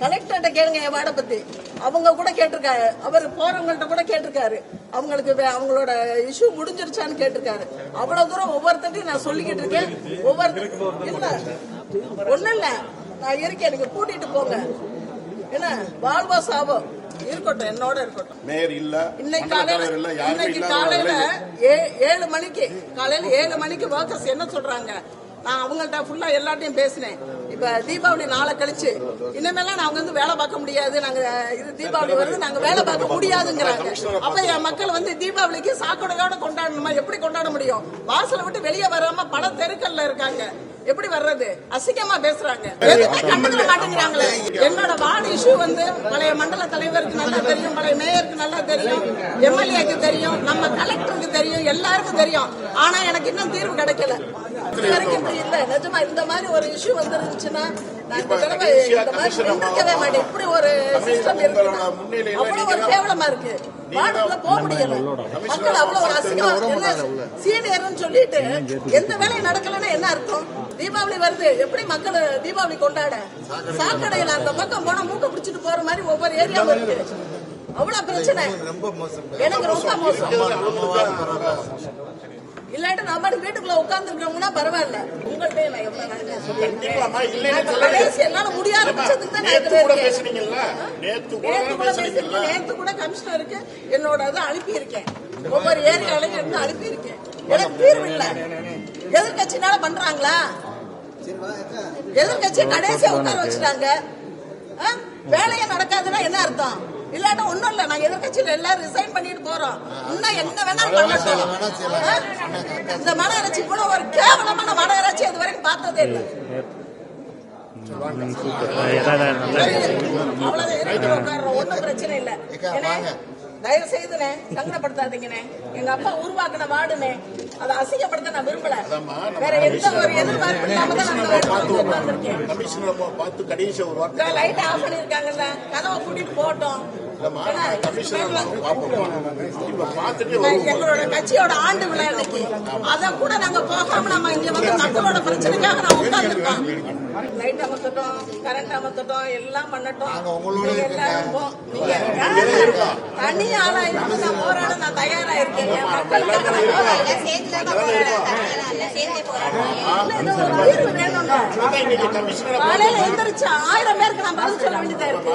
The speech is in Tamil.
கலெக்டர்கிட்ட கேளுங்க என் வார்டை பத்தி. அவங்க கூட கேட்டிருக்காரு. அவர் போறவங்கள்ட்ட கூட கேட்டிருக்காரு. அவங்களுக்கு அவங்களோட இஷ்யூ முடிஞ்சிருச்சான்னு கேட்டிருக்காரு. அவ்வளவு தூரம் ஒவ்வொருத்தட்டையும் நான் சொல்லிக்கிட்டு இருக்கேன். ஒவ்வொரு இல்ல. ஒண்ணு இல்ல. நான் இருக்கேன். நீங்க கூட்டிட்டு போங்க. என்ன? வாழ்வா சாவோ. இருக்கட்டும். என்னோட இருக்கட்டும். மேயர் இல்ல. இன்னைக்கு காலையில இன்னைக்கு காலையில ஏழு மணிக்கு காலையில ஏழு மணிக்கு ஒர்க்கர்ஸ் என்ன சொல்றாங்க? நான் அவங்கள்ட்ட ஃபுல்லா எல்லார்ட்டையும் பேசினேன். இப்ப தீபாவளி நாளை கழிச்சு. இனிமேலாம் நாங்க வந்து வேலை பார்க்க முடியாது. நாங்க இது தீபாவளி வருது நாங்க வேலை பார்க்க முடியாதுங்கிறாங்க. அப்ப என் மக்கள் வந்து தீபாவளிக்கு சாக்கடையோட கொண்டாடணுமா? எப்படி கொண்டாட முடியும்? வாசலை விட்டு வெளியே வராம பல தெருக்கள்ல இருக்காங்க. எப்படி வர்றது? அசிங்கமா பேசுறாங்க. எதுவுமே கண்டுக்க மாட்டேங்கிறாங்களே. என்னோட வார்டு இஷ்யூ வந்து பழைய மண்டல தலைவருக்கு நல்லா தெரியும் பழைய மேயருக்கு நல்லா தெரியும் எம்எல்ஏக்கு தெரியும் நம்ம கலெக்டருக்கு தெரியும் எல்லாருக்கும் தெரியும். ஆனா எனக்கு இன்னும் தீர்வு கிடைக்கல. வரைக்கும் இல்ல. நிஜமா இந்த மாதிரி ஒரு இஷ்யூ வந்துருந்துச்சுன்னா இந்த தடவை இந்த மாதிரி நிந்திக்கவே மாட்டேன். இப்படி ஒரு சிஸ்டம் இருக்கு. அவ்வளவு ஒரு கேவலமா இருக்கு. வார்டுக்குள்ள போக முடியல. மக்கள் அவ்வளவு ஒரு அசிங்கமா என்ன சீனியர்னு சொல்லிட்டு எந்த வேலையும் நடக்கலன்னா என்ன அர்த்தம்? தீபாவளி வருது. எப்படி மக்கள் தீபாவளி கொண்டாட? சாக்கடையில அந்த பக்கம் போனா மூக்க பிடிச்சிட்டு போற மாதிரி ஒவ்வொரு ஏரியாவும் இருக்கு. அவ்வளவு பிரச்சனை. எனக்கு ரொம்ப மோசம். இல்லாட்டி நம்ம வீட்டுக்குள்ள உட்கார்ந்து இருக்கிறவங்கன்னா பரவாயில்ல உங்கள்கிட்ட நான் எவ்வளவு என்னால முடியாத பட்சத்துக்கு தான் நேத்து கூட இருக்கேன். பேசுனீங்கல்ல? நேத்து கூட பேசுனீங்கல்ல. நேத்து கூட கமிஷனருக்கு என்னோட இதை அனுப்பியிருக்கேன். ஒவ்வொரு ஏரியாலையும் இருந்து அனுப்பியிருக்கேன். எனக்கு தீர்வு இல்ல. எதிர்கட்சினால பண்றாங்களா? எதிர்கட்சி கடைசியா உட்கார வச்சுட்டாங்க? வேலையே நடக்காதுன்னா என்ன அர்த்தம்? இல்லாட்டா ஒண்ணும் இல்ல. நாங்க எதிர்கட்சியில எல்லாரும் ரிசைன் பண்ணிட்டு போறோம். இன்னும் என்ன வேணாலும் பண்ணட்டும்? இந்த மாநகராட்சி இவ்வளவு ஒரு கேவலமான மாநகராட்சி இது வரைக்கும் பார்த்ததே இல்லை. அவ்வளவுதான் ஒண்ணும் பிரச்சனை இல்ல. தயவு செய்துனே சங்கடப்படுத்தாதீங்கண்ணே எங்க அப்பா உருவாக்குன வார்டுனே அதை அசிங்கப்படுத்த நான் விரும்பல. வேற எந்த ஒரு எதிர்பார்ப்பு இல்லாம தான் நான் இடத்துல உட்கார்ந்திருக்கேன் கமிஷனர் பார்த்து கடைசி ஒரு வார்த்தை லைட் ஆஃப் பண்ணிருக்காங்கல்ல கதவை கூட்டிட்டு போட்டோம். எங்களோட கட்சியோட ஆண்டு விழா இன்னைக்கு அத கூட நாங்க போகாம நம்ம இங்க வந்து மக்களோட பிரச்சனைக்காக நான் உட்கார்ந்துருக்கோம். லைட் அமர்த்தட்டும் கரண்ட் அமர்த்தட்டும் எல்லாம் பண்ணட்டும். எல்லாரும்? தனி ஆளா இருந்து நான் போராட நான் தயாரா இருக்கேன் மக்களுக்காக நான் போராடுறேன். இல்ல, இது ஒரு தீர்வு வேணும்ல. இன்னைக்கு கமிஷனர் காலையில எந்திரிச்சு ஆயிரம் பேருக்கு நான் பதில் சொல்ல வேண்டியதா இருக்கு.